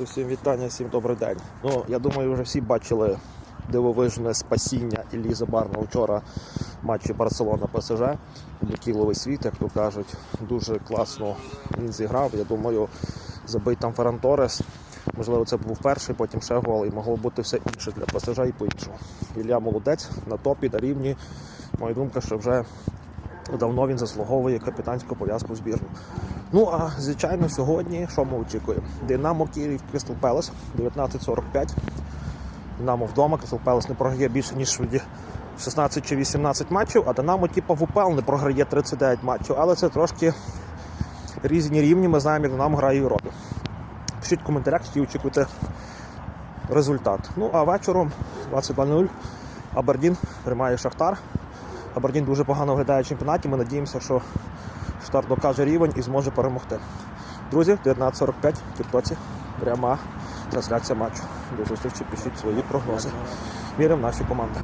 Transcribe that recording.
То всім вітання, всім добрий день. Ну, я думаю, вже всі бачили дивовижне спасіння Іллі Забарна вчора в матчі Барселона ПСЖ. Бутіловий світ, як то кажуть, дуже класно він зіграв. Я думаю, забий там Ферран Торес. Можливо, це був перший, потім ще гол, і могло бути все інше для ПСЖ і по-іншому. Ілля молодець на топі, на рівні. Моя думка, що вже давно він заслуговує капітанську пов'язку збірну. Ну а звичайно, сьогодні що ми очікуємо? Динамо Київ Кристал Пелес 19.45. Динамо вдома, Кристал Пелес не програє більше, ніж 16 чи 18 матчів, а Динамо, типу, в УПЛ не програє 39 матчів, але це трошки різні рівні. Ми знаємо, як Динамо грає в Європі. Пишіть в коментарях, які очікуєте результат. Ну а вечором 22.00 Абердін приймає Шахтар. Абердін дуже погано виглядає в чемпіонаті. Ми надіємося, що Шахтар докаже рівень і зможе перемогти. Друзі, 19.45 в Тіктоці. Пряма трансляція матчу. До зустрічі, пишіть свої прогнози. Віримо в наші команди.